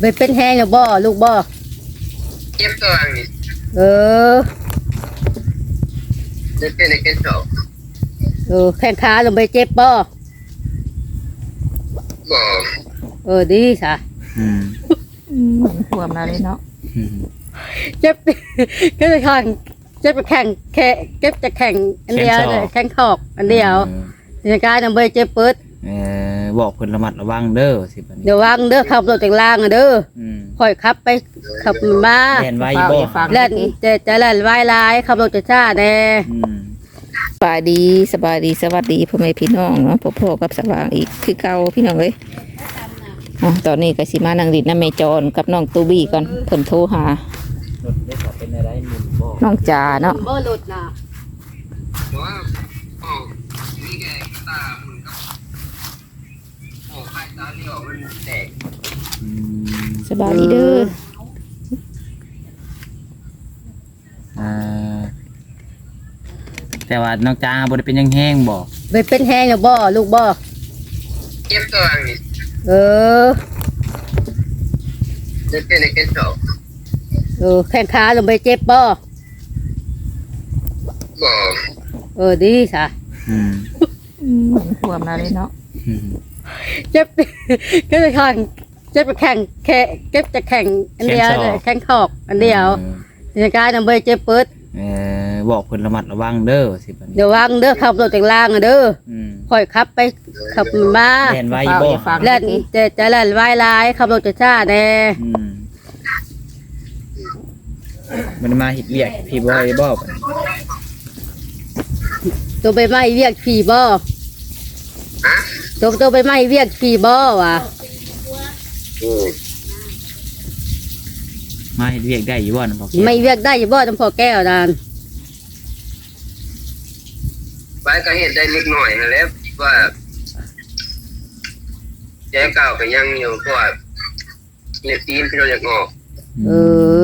ไปเป็นแห้งอยู่บ่ลูกบ่เจ็บตัวนี่เออจะเป็นในเกณฑ์สอบเออแข้งขาลงไปเจ็บบ่บ่เออดีซะอืมห่วมเราเลยเนาะอืมเจ็บก็จะแข่งเจ็บไปแข่งแค่เจ็บจะแข่งอันเดียวเลยแข่งขอกอันเดียวในการลงไปเจ็บเปิดเออ บอกเพิ่นระมัดระวังเด้อสิบัดนี้เดี๋ยววางเด้อขับรถจากล่างอะเด้ออืมค่อยขับไปขับมาแล่นไว้เฝ้าบ่อย่าฟังเล่นจะจะเล่นวายลายขับรถจะช้าแน่อืมสบายดีสบายดีสวัสดีพ่อแม่พี่น้องเนาะพ่อๆกับสว่างอีกคือเก่าพี่น้องเอ้ยอะตอนนี้ก็สิมานั่งดินน้ำเมจรกับน้องตูบี้ก่อนเพิ่นโทรหา รถได้ขอเป็นอะไรหมุนบ่น้องจ๋าเนาะบ่หลุดนะว่าอ๋อนี่แกตามึงก็โอ้ไข่ตาเลี้ยวมันแตกอืม สบายดีเด้ออ่าแต่ว่าน้องจ้าบ่ได้เป็นหยังแห้งบ่ไปเป็นแห้งอยู่บ่ลูกบ่เจ็บตัวนี่เออจะเป็นในเกณฑ์สอบเออแข้งขาลงไปเจ็บบ่บ่เออดีซะอืมห่วมเราเลยเนาะ อืมเจ็บก็จะแข่งเจ็บไปแข่งแค่เจ็บจะแข่งอันเดียวเลยแข่งขอกอันเดียวในการลงไปเจ็บเปิดเออบอกเพิ่นระมัดระวังเด้อสิบัดนี้เดี๋ยววางเด้อขับรถจากล่างอะเด้ออืมค่อยขับไปขับมาแล่นไว้เฝ้าบ่อย่าฟังเล่นจะจะเล่นวายลายขับรถจะช้าแน่อืมมันมาเฮ็ดเวียกพี่บ่ได้บ่บัดนี้ตัวใบไม้เวียกขี่บ่ฮะ ตัวตัวใบไม้เวียกขี่บ่วะอืมมาเฮ็ดเวียกได้อยู่บ่นะบอกไม่เวียกได้อยู่บ่ต้องพอแก้วนานไปก็เห็นได้นิดหน่อยนะแล้วว่าแจ้เก่าก็ยังอยู่เพราะว่าเล็บตีนพี่เราอยากออกเอ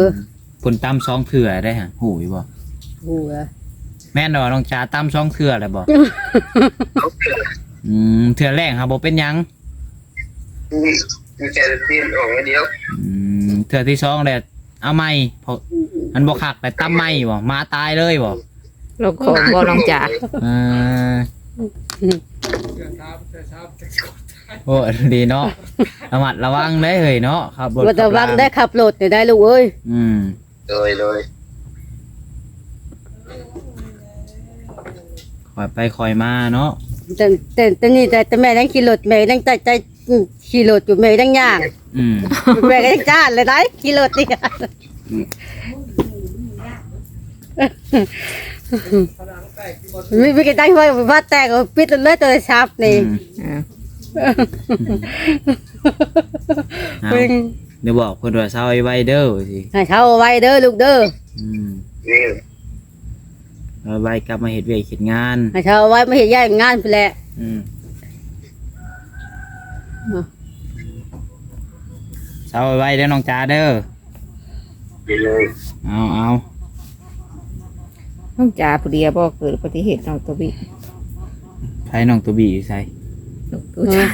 อเพิ่นตำสองเถื่อได้ฮะหูยบ่หัวแม่นบ่น้องจ้าตำสองเถื่อแล้วบ่ เขาเกิด อืมเถื่อแรกครับบ่เป็นหยังมีมีแต่ตีนออกมาเดียวอืมเถื่อที่สองแหละเอาไม่เพราะมันบ่คักแต่ตำไม่บ่มาตายเลยบ่เราขอบ่น้องจ๋าเออโอ้ดีเนาะระมัดระวังได้เฮ้ยเนาะครับรถว่าจะวางได้ขับขับรถเนี่ยได้ลูกเอ้ยอืมโดยโดยคอยไปคอยมาเนาะ แต่แต่แต่นี่แต่แต่แม่ยังขี่รถแม่ยังใจใจขี่รถอยู่แม่ยังย่างอืมแม่ก็ยังจ้านเลยได้ขี่รถนี่ไม่ไม่กันได้ว่าว่าแตกปิดเลยตัวชับนี่อืมอ่าเอาเป็นเดี๋ยวบอกเพิ่นว่าเซาไว้เด้อสิให้เขาเอาไว้เด้อลูกเด้ออืมนี่ เอาไว้กลับมาเฮ็ดเวียกเฮ็ดงาน ให้เขาเอาไว้ไม่เห็นย่ายงานไปแหละอืมอะเซาไว้เด้อน้องจ๋าเด้อนี่เลยเอาเอาน้องจ๋าผู้เดียวบ่เกิดอุบัติเหตุน้องตูบี้ให้น้องตัวบีใส่น้องตูจ๋า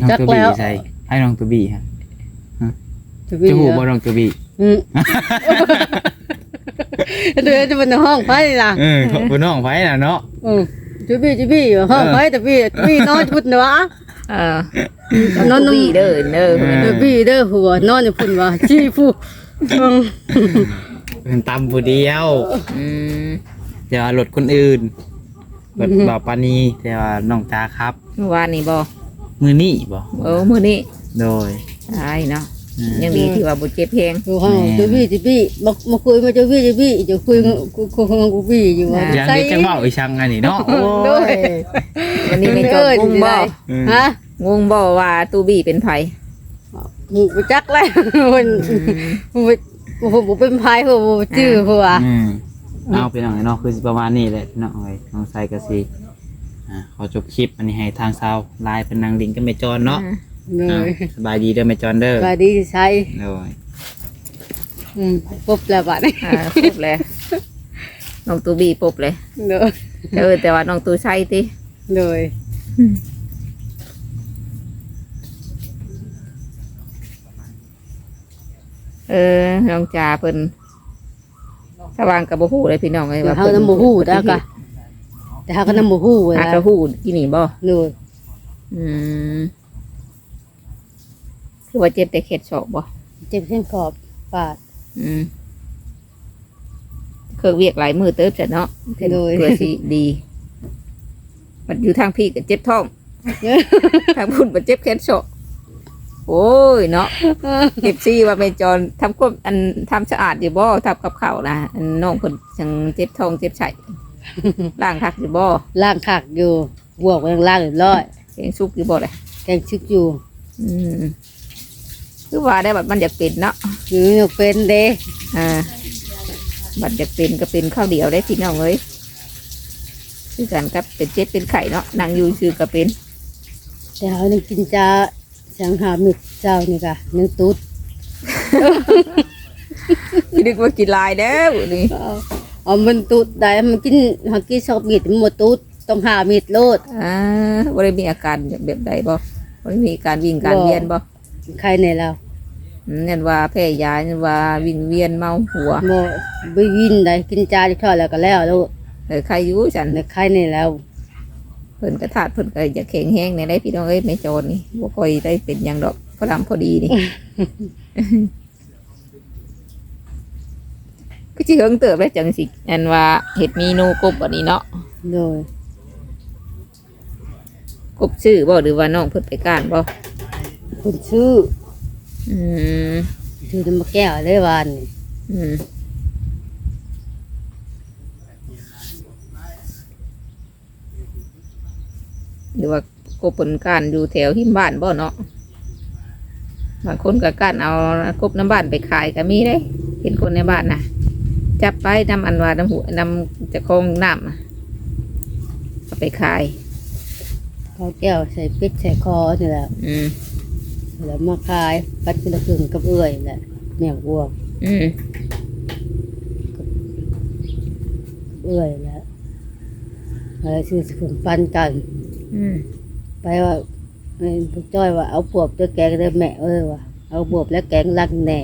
น้องจักตัวแล้บีวใส่ให้น้องตัวบีฮะจะจะหูบ่น้องตัวบี อืม เดี๋ยวจะเป็นห้องไฟล่ะเออขอบคุณน้องไผน่ะเนาะอืมจุบี้จุบี้ห้องไฟแต่บี้จุบี้นอนพุดเนาะเออนองตูบี้เด้อเด้อจุบี้เด้อหัวนอนอยู่พุ่นว่าจี้ผู้อืมเป็นตำผู้เดียวอืมแต่ว่ารถคนอื่นรถบ่าปานีแต่ว่าน้องจ๋าครับเมื่อวานนี้บ่มือนี่บ่เออมือนี้โดยใช่เนาะ ยังดีที่ว่าบ่เจ็บแฮงอยู่ห้องจุบี้จุบี้มามาคุยมาจุบี้จุบี้จะคุยคุยคุยกับจุบี้อยู่ว่ายังนี่จังเว่าอีช่างอันนี้เนาะโอ้ด้วยยวันนี้ไม่จบงงบ่อืมฮะงงบ่ว่าตูบี้เป็นไผหมูไปจักแล้วมันหมูไปหมูเป็นพายหัวหมูจื้อหัวอืมเอาไปหน่อยเนาะคือสิประมาณนี้แหละพี่น้องเอ้ยน้องใส่กะสิอ่าขอจบคลิปอันนี้ให้ทางซาวไลน์เป็นนางลิงกับแม่จอนเนาะ เลอ่ายสบายดีเด้อแม่จอนเด้อสวัสดีใช่โดยอืมปุ๊บแล้วบัดนี้อ่าปุ๊บเลยน้องตูบี้ปุ๊บเลยเลยเออแต่ว่าน้องตูใช่ติเลยเออน้องจ่าเพิ่นสว่างกับบ่ฮู้เลยพี่น้องเอ้ยเดี๋ยวว่าเฮาน้ำบ่ฮู้แต่ก็แต่เฮาก็น้ำบ่ฮู้หานะกระฮู้กินนี่บ่โดยอืม คือว่าเจ็บแต่เข็ดศอกบ่เจ็บเส้นขอบปาด อืมเครื่องเวียกหลายมือเติบจ้ะเนาะเพิ่นโดย เพื่อสิดีมันอยู่ทางพี่ก็เจ็บท้อง ทางพุ่นก็เจ็บแขนศอกโอ้ยเนาะเก็บซี่ว่าไปจอนทำควบอันทำสะอาดอยู่บ่ทำกับข้าวนะอันน้องเพิ่นจังเจ็บท้องเจ็บไส้ล้างคักอยู่บ่ล่างคักอยู่บวกไว้ข้างล่างเรียบร้อยแกงซุปอยู่บ่เลยแกงชึกอยู่อืม คือว่าได้บัดมันอยากเป็นเนาะหรืออยู่เป็นเด้อ่าบัดอยากเป็นก็เป็นข้าวเดียวได้พี่น้องเอ้ยคือกันครับเป็นเจ็บเป็นไข่เนาะนางอยู่ชื่อก็เป็นแต่เฮานี่กินจาสังหามิตรเจ้านี่ก็นึงตุ๊ดนึกว่ากินลายเด้อนี่เอาเอามันตุ๊ดได้มันกินเฮากินสองมิตรมันบ่ตุ๊ดต้องหามิตรโลดอ่าบ่ได้มีอาการแบบใดบ่บ่ได้มีการวิ่งการบ่เวียนบ่ใครในเรา อืมนั่นว่าแพ้ยานั่นว่าวิ่งเวียนเมาหัวบ่บ่วินได้กินจาที่ทอดแล้วก็แล้วโลดเออใครอยู่ฉันแต่ใครในแล้วเพิ่นกระถาดเพิ่นก็จะแข็งแห้งในได้พี่น้องเอ้ยไม่โจรนี่บ่ค่อยได้เป็นหยังดอกพอดำพอดีนี่ ก็สิเฮิงเติบได้จังสิอันว่าเห็ดเมนูกบอันนี้เนาะโดยกบชื่อบ่หรือว่าน้องเพิ่นไปก้านบ่คนชื่อ อืมชื่อน้ำมะแก้วเลยวานนี่อืมหรือว่ากบเพิ่นก้านอยู่แถวหิมบ้านบ่เนาะบางคนก็ก้านเอากบน้ำบ้านไปขายก็มีได้เห็นคนในบ้านน่ะจับไปนำอันว่าน้ำหัวนำจะคงน้ำอะเอาไปขาย เขาแก้วใส่เป็ดใส่คอนี่แหละ อืม แล้วมาขายปัดเป็นละครึ่งกับเอื้อยแหละแม่วัวอืมเอื้อยแหละอะไรซื้อสกุลฟันกัน อืมไปว่าไอ้พวกจ้อยว่าเอาบวบด้วยแกงได้แม่เอ้ยว่ะเอาบวบแล้วแกงรักแน่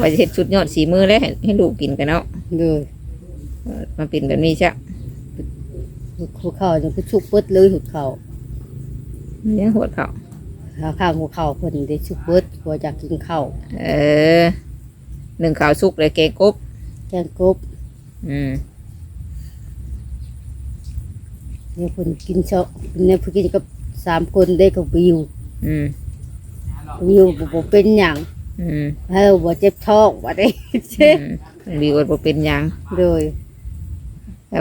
ว่าจะเห็ดสุดยอดสีมือแล้วให้ให้ลูกกินกันเนาะเลยเออมันเป็นแบบนี้จ้ะหัวเข่าจังคือชุบเปิดเลยหัวเข่า เลี้ยงหัวเขาขาข้างหัวเข่าเพิ่นได้ชุบเปิดหัวจากกินข้าวเออหนึ่งขาวสุกเลยแกงกบแกงกบอืมเนี่ยเพิ่นกินเชาะเนี่ยเพิ่นกินกับสามคนได้กับวิวอืมวิวบ่บ่เป็นหยังอืมให้เราบ่เจ็บท้องบ่ได้เจ็อืบมมันมีวันบ่เป็นหยังเลยแต่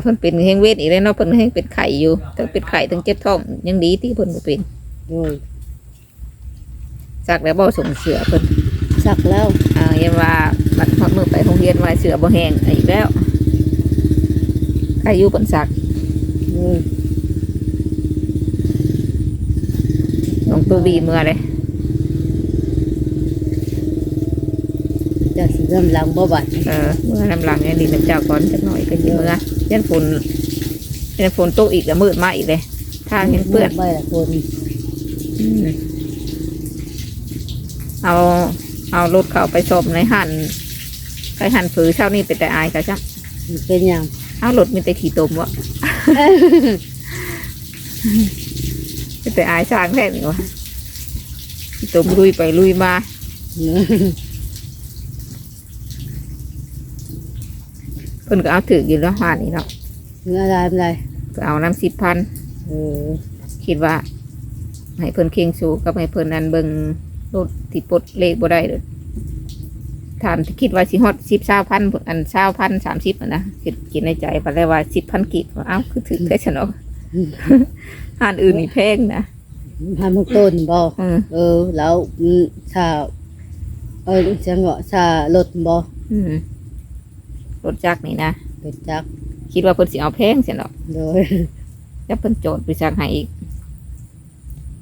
เพิ่นเป็นแห้งเวทอีกแล้วเนาะเพิ่นแห้งเป็นไข่อยู่ทั้งเป็นไข่ทั้งเจ็บท้องยังดีที่เพิ่นบ่เป็นเลยสักแล้วบ่ส่งเสือเพิ่นสักแล้วอ่ายังว่าบัดฮอดมือไปโรงเรียนว่าเสือบ่แห้งอีกแล้วใครอยู่เพิ่นสักเลยน้องตูบีเมื่อเลยจะสิเริ่มหลังบ่บัดเออเมื่อนำหลังเนี่ยดินน้ำเจ้าก่อนจักหน่อยก็สิเมื่อ ยันฝนยันฝนตกอีกแล้วมืดมาอีกเลยทางเห็นเปื้อนไม่ละคนอืมเอาเอารถเขาไปชมในหันไปหันผือเช้านี้ไปแต่อายกันจ้ะมันเป็นหยังเอารถมีแต่ขี่ตมวะไปแต่อายสร้างแท้นี่วะขี่ตมลุยไปลุยมา เพิ่นก็เอาถืออยู่แล้วหานี่เนาะเนื้ออะไรอะไรก็เอาน้ำสิบพันเออคิดว่า ให้เพิ่นเคียงสูกับให้เพิ่นนันเบิงรถที่ปลดเลขบ่ได้เด้อถามที่คิดว่าสิฮอดสิบเศร้าพันอันเศร้าพันสามสิบนะคิดคิดในใจไปแล้วว่าสิบพันกิบอ้าวคือถึงได้ชนะอ่านอื่นนี่แพงนะทำมันต้นบ่อืมเออ แล้วอืมชาเออจังเหาะชารถบ่อืม รถจักรนี่นะเป็นจักรคิดว่าเพิ่นสิเอาแพงเสียเนาะโดยแล้วเพิ่นโจทย์ไปสั่งให้อีก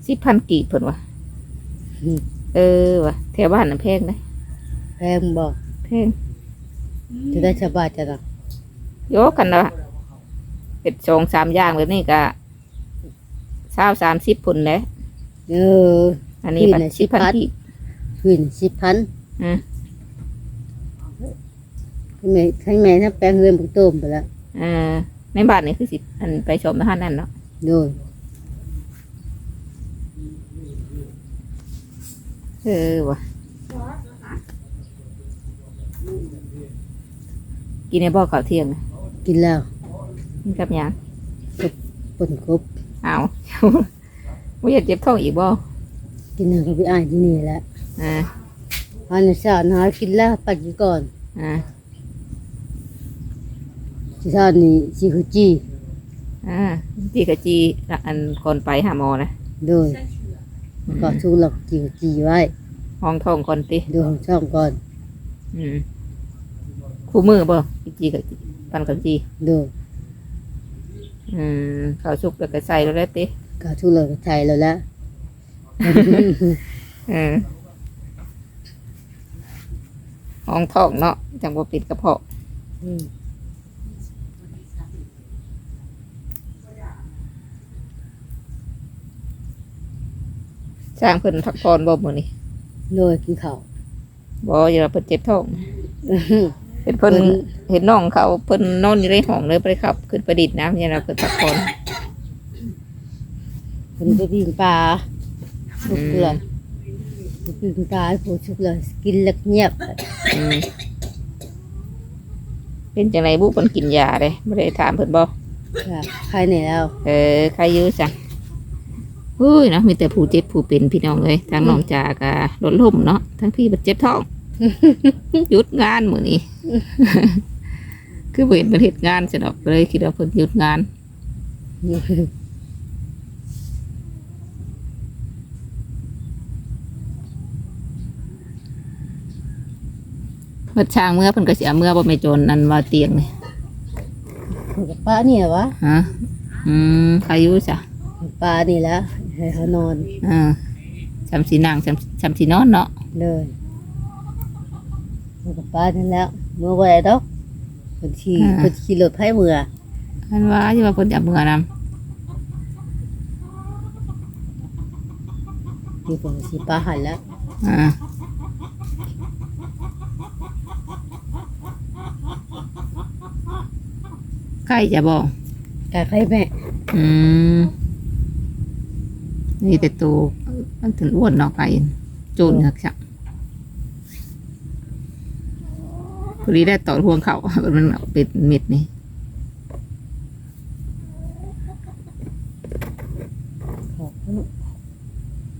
สิบพันกีบเพิ่นว่าอืมเออว่ะแถวบ้านน่ะแพงนะแพงบ่แพงจะได้สบายจังอะโยกกันนะเป็ดสองสามอย่างแบบนี้ก็เศร้าสามสิบพุ่นแหล้วเออ อันนี้บัตรสิบพันที่คืนสิบพันอืม ให้แม่ให้แม่ถ้าแปลงเงินบุกต้มไปแล้วเออในบ้านนี่คือสิอันไปชมทหารนั่นเนาะโดยเออว่ะกินในบ่อข้าวเที่ยงน่ะกินแล้วกินกับหยังปนครบเอาว่าอยากเจ็บท้องอีกบ่กินหนึ่งกับพี่อ้ายที่นี่แหละอ่า อันนี้สาวน้อยกินแล้วปัจจุก่อน อ่า ที่ท่านนี้ซีคือจีอ่าจีกับจีอันก่อนไปหาหมอนะโดยก็ทุกหลักจีคือจีไว้ห้องท้องก่อนติดูของช่องก่อนอืมคู่มือบ่จีกับจีปันกับจีโดยอืมข้าวสุกแล้วก็ใส่แล้วแหล้วติก็ทุกหลักไทยแล้วละ เออห้องท้องเนาะจังบ่ปิดกระเพาะ อืม สร้างเพิ่นพักผ่อนบ่มื้อนี้โดยกินข้าวบ่อย่าว่าเพิ่นเจ็บท้องอื้อหือเห็นเพิ่นเพิ่นเห็นน้องเขาเพิ่นนอนอยู่ในห้องเลยไปขับ ขึ้นไปดิดน้ำเนี่ยเราเพิ่นพักผ่อนเป็นไปปิ้งปลาชุกเลยไปปิ้งปลาให้ผู้ชุกเลยกินแล้วเงียบอืมเป็นจังไรบุเพิ่นกินยาเลยไม่ได้ถามเพิ่นบ่ค่ะใครไหนแล้ว เออใครอยู่จัง อุ้ยเนาะมีแต่ผู้เจ็บผู้เป็นพี่น้องเลยทางน้องจากะรถล่มเนาะทั้งพี่บัดเจ็บท้องหยุดงานมื้อนี้คือบ่เห็นเพิ่นเฮ็ดงานซะดอกเลยคิดว่าเพิ่นหยุดงานเพิ่นช่างเมื่อเพิ่นก็สิเอาเมื่อบ่แม่โจรนั่นว่าเตียงนี่กับป้าเนี่ยวะฮะอืมใครอยู่จ้ะ ปลานี่แหล้วให้เขานอนอ่าจำสีนางจำจำสีนอนเนาะเลยอยู่กับป้านั่นแล้วเมื่อไหร่ดอกคนขี่คนขี่รถไผ่เมื่ออันว่าอยู่ว่าเพิ่นจะเมื่อนมีผมสีปลาหันแล้วำอ่าใกล้จะบอกกาไข่แม่ อืม นี่แต่ตัวมันถึงอ้วนเนาะไก่จูนนักจักพอดีได้ต่อห่วงเขามันเป็นเม็ดนี่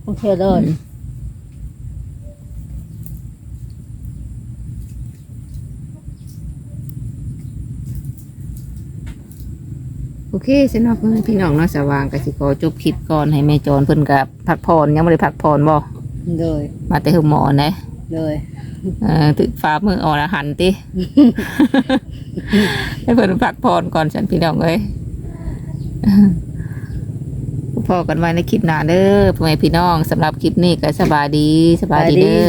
โอเคเลย โอเคสำหรับเพื่อนพี่น้องเนาะสว่างก็สิขอจบคลิปก่อนให้แม่จอนเพิ่นกับพักผ่อนยังไม่ได้พักผ่อนบ่เลยมาแต่หึหมอนะเลยเอ่อถึกฟ้ามืออ่อนอาหันติให้เพิ่นพักผ่อนก่อนฉันพี่น้องเอ้ยพอกันไว้ในคลิปหน้าเด้อพ่อแม่พี่น้องสำหรับคลิปนี้ก็สบายดีสบายดีเด้อ